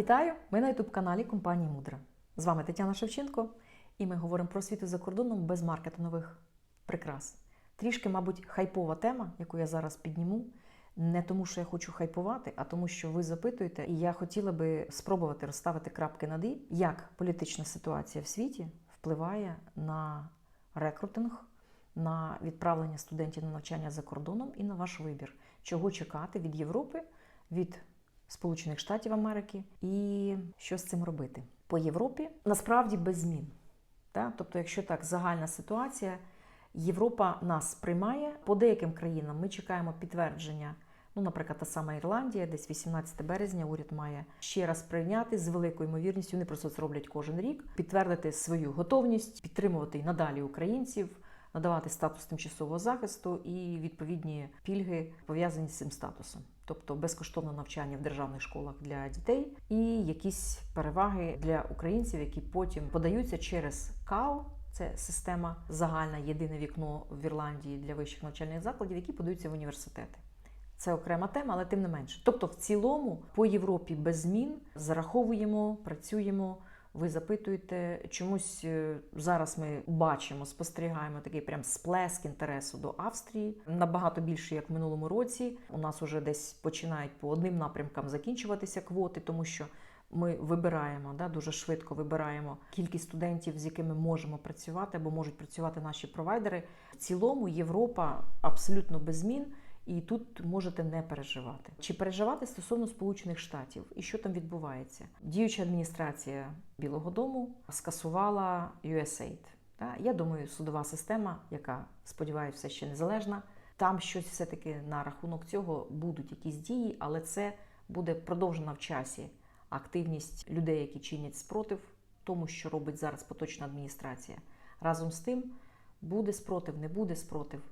Вітаю! Ми на ютуб-каналі компанії Мудра. З вами Тетяна Шевченко, і ми говоримо про світу за кордоном без маркетингових прикрас. Трішки, мабуть, хайпова тема, яку я зараз підніму. Не тому, що я хочу хайпувати, а тому, що ви запитуєте, і я хотіла би спробувати розставити крапки над «і», як політична ситуація в світі впливає на рекрутинг, на відправлення студентів на навчання за кордоном і на ваш вибір, чого чекати від Європи, від Сполучених Штатів Америки і що з цим робити. По Європі насправді без змін. Так? Тобто, якщо так, загальна ситуація, Європа нас приймає. По деяким країнам ми чекаємо підтвердження. Ну, наприклад, та сама Ірландія, десь 18 березня, уряд має ще раз прийняти з великою ймовірністю. Вони просто це роблять кожен рік, підтвердити свою готовність, підтримувати і надалі українців, надавати статус тимчасового захисту і відповідні пільги пов'язані з цим статусом, тобто безкоштовне навчання в державних школах для дітей і якісь переваги для українців, які потім подаються через КАО. Це система загальна єдине вікно в Ірландії для вищих навчальних закладів, які подаються в університети. Це окрема тема, але тим не менше. Тобто, в цілому по Європі без змін зараховуємо, працюємо. Ви запитуєте, чомусь е, зараз ми бачимо, спостерігаємо такий прям сплеск інтересу до Австрії набагато більше, як в минулому році. У нас вже десь починають по одним напрямкам закінчуватися квоти, тому що ми вибираємо да, дуже швидко вибираємо кількість студентів, з якими можемо працювати або можуть працювати наші провайдери. В цілому Європа абсолютно без змін. І тут можете не переживати. Чи переживати стосовно Сполучених Штатів і що там відбувається? Діюча адміністрація Білого Дому скасувала USAID. Я думаю, судова система, яка сподіваюся, все ще незалежна. Там щось все-таки на рахунок цього будуть якісь дії, але це буде продовжена в часі активність людей, які чинять спротив тому, що робить зараз поточна адміністрація. Разом з тим, буде спротив, не буде спротив.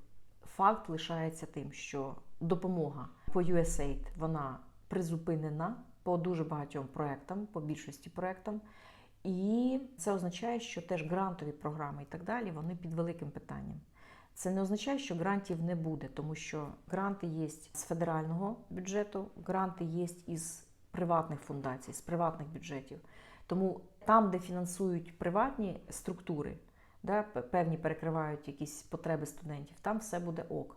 Факт лишається тим, що допомога по USAID вона призупинена по дуже багатьом проектам, по більшості проектам. І це означає, що теж грантові програми і так далі вони під великим питанням. Це не означає, що грантів не буде, тому що гранти є з федерального бюджету, гранти є із приватних фундацій, з приватних бюджетів. Тому там, де фінансують приватні структури, да, певні перекривають якісь потреби студентів, там все буде ок.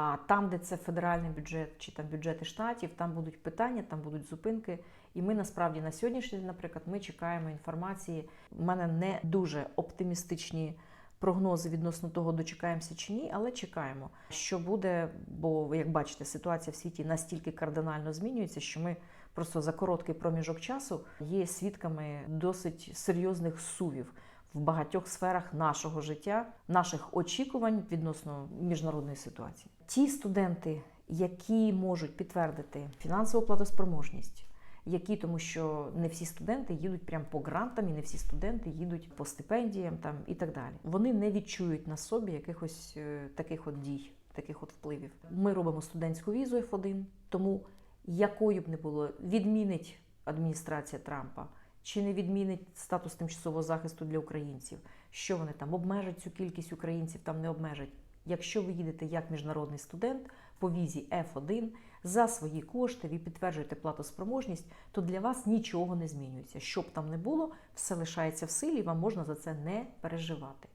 А там, де це федеральний бюджет чи там бюджети штатів, там будуть питання, там будуть зупинки. І ми насправді на сьогоднішній день, наприклад, ми чекаємо інформації. У мене не дуже оптимістичні прогнози відносно того, дочекаємося чи ні, але чекаємо, що буде. Бо, як бачите, ситуація в світі настільки кардинально змінюється, що ми просто за короткий проміжок часу є свідками досить серйозних сувів в багатьох сферах нашого життя, наших очікувань відносно міжнародної ситуації. Ті студенти, які можуть підтвердити фінансову платоспроможність, які, тому що не всі студенти їдуть прямо по грантам, і не всі студенти їдуть по стипендіям там і так далі. Вони не відчують на собі якихось е, таких от дій, таких от впливів. Ми робимо студентську візу F1, тому якою б не було, відмінить адміністрація Трампа. Чи не відмінить статус тимчасового захисту для українців? Що вони там обмежать цю кількість українців, там не обмежать. Якщо ви їдете як міжнародний студент по візі F1 за свої кошти, ви підтверджуєте платоспроможність, то для вас нічого не змінюється. Що б там не було, все лишається в силі, вам можна за це не переживати.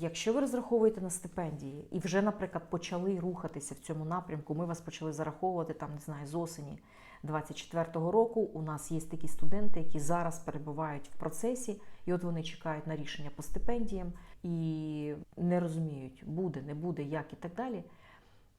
Якщо ви розраховуєте на стипендії і вже, наприклад, почали рухатися в цьому напрямку, ми вас почали зараховувати там, не знаю, з осені 24-го року. У нас є такі студенти, які зараз перебувають в процесі, і от вони чекають на рішення по стипендіям і не розуміють, буде, не буде, як і так далі.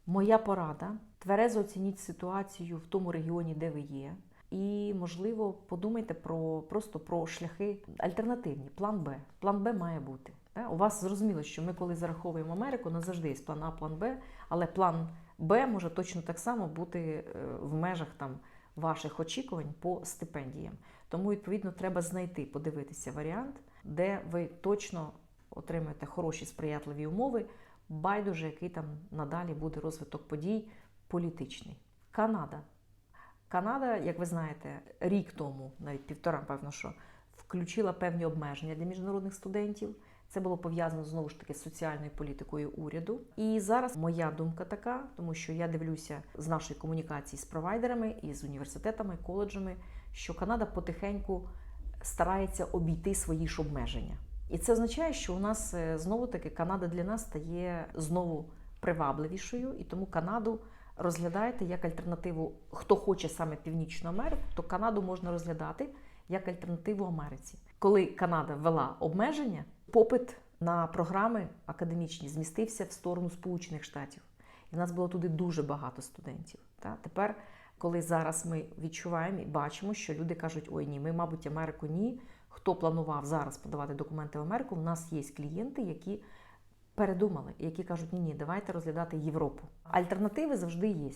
Моя порада тверезо оцініть ситуацію в тому регіоні, де ви є. І, можливо, подумайте про просто про шляхи альтернативні. План Б. План Б має бути. У вас зрозуміло, що ми, коли зараховуємо Америку, у нас завжди є план А, план Б, але план Б може точно так само бути в межах там ваших очікувань по стипендіям. Тому, відповідно, треба знайти, подивитися варіант, де ви точно отримаєте хороші сприятливі умови, байдуже, який там надалі буде розвиток подій політичний. Канада. Канада, як ви знаєте, рік тому, навіть півтора, певно, що включила певні обмеження для міжнародних студентів. Це було пов'язано знову ж таки з соціальною політикою уряду. І зараз моя думка така, тому що я дивлюся з нашої комунікації з провайдерами і з університетами, коледжами, що Канада потихеньку старається обійти свої ж обмеження. І це означає, що у нас е, знову таки Канада для нас стає знову привабливішою, і тому Канаду розглядаєте як альтернативу. Хто хоче саме Північну Америку, то Канаду можна розглядати як альтернативу Америці. Коли Канада ввела обмеження, попит на програми академічні змістився в сторону Сполучених Штатів. І в нас було туди дуже багато студентів. Та тепер, коли зараз ми відчуваємо і бачимо, що люди кажуть: ой, ні, ми, мабуть, Америку ні. Хто планував зараз подавати документи в Америку? У нас є клієнти, які передумали, які кажуть, ні, ні, давайте розглядати Європу. Альтернативи завжди є.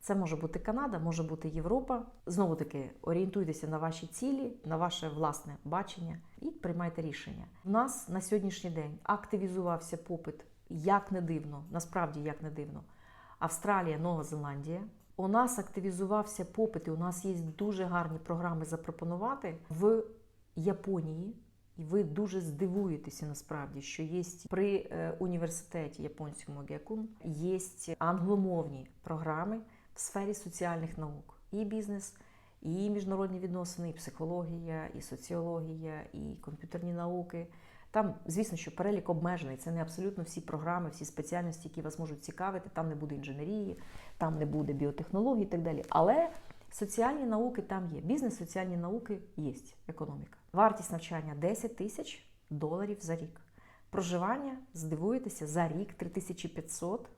Це може бути Канада, може бути Європа. Знову таки орієнтуйтеся на ваші цілі, на ваше власне бачення і приймайте рішення. У нас на сьогоднішній день активізувався попит, як не дивно, насправді як не дивно. Австралія, Нова Зеландія. У нас активізувався попит, і у нас є дуже гарні програми запропонувати в Японії. І ви дуже здивуєтеся насправді, що є при е, університеті японському Гекун є англомовні програми в сфері соціальних наук, і бізнес, і міжнародні відносини, і психологія, і соціологія, і комп'ютерні науки. Там, звісно, що перелік обмежений. Це не абсолютно всі програми, всі спеціальності, які вас можуть цікавити. Там не буде інженерії, там не буде біотехнології і так далі. Але соціальні науки там є. Бізнес, соціальні науки є, економіка. Вартість навчання 10 тисяч доларів за рік. Проживання, здивуєтеся, за рік 3500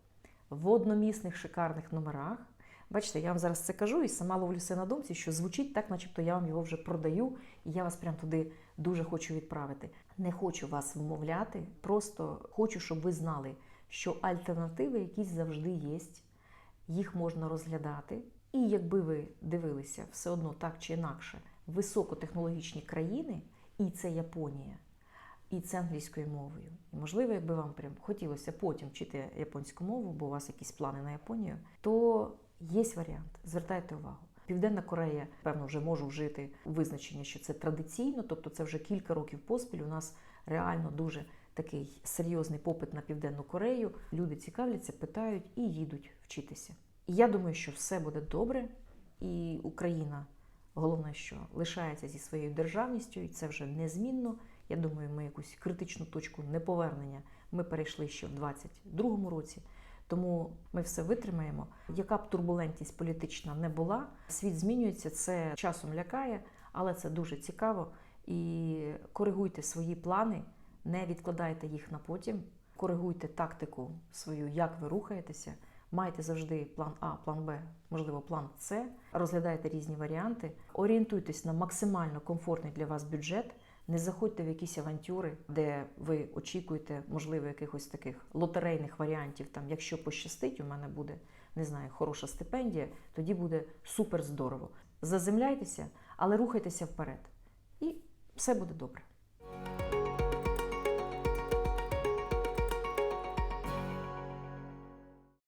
в одномісних шикарних номерах. Бачите, я вам зараз це кажу і сама ловлюся на думці, що звучить так, начебто я вам його вже продаю, і я вас прям туди дуже хочу відправити. Не хочу вас вмовляти, просто хочу, щоб ви знали, що альтернативи якісь завжди є, їх можна розглядати. І якби ви дивилися все одно так чи інакше, високотехнологічні країни, і це Японія, і це англійською мовою. І можливо, якби вам прям хотілося потім вчити японську мову, бо у вас якісь плани на Японію, то є варіант. Звертайте увагу. Південна Корея, певно, вже може вжити визначення, що це традиційно, тобто це вже кілька років поспіль. У нас реально дуже такий серйозний попит на Південну Корею. Люди цікавляться, питають і їдуть вчитися. І я думаю, що все буде добре, і Україна, головне, що лишається зі своєю державністю, і це вже незмінно. Я думаю, ми якусь критичну точку неповернення ми перейшли ще в 2022 році. Тому ми все витримаємо. Яка б турбулентність політична не була, світ змінюється, це часом лякає, але це дуже цікаво. І коригуйте свої плани, не відкладайте їх на потім, коригуйте тактику свою, як ви рухаєтеся. Майте завжди план А, план Б, можливо, план С. Розглядайте різні варіанти, орієнтуйтесь на максимально комфортний для вас бюджет. Не заходьте в якісь авантюри, де ви очікуєте, можливо, якихось таких лотерейних варіантів. Там, якщо пощастить, у мене буде не знаю, хороша стипендія, тоді буде супер здорово. Заземляйтеся, але рухайтеся вперед, і все буде добре.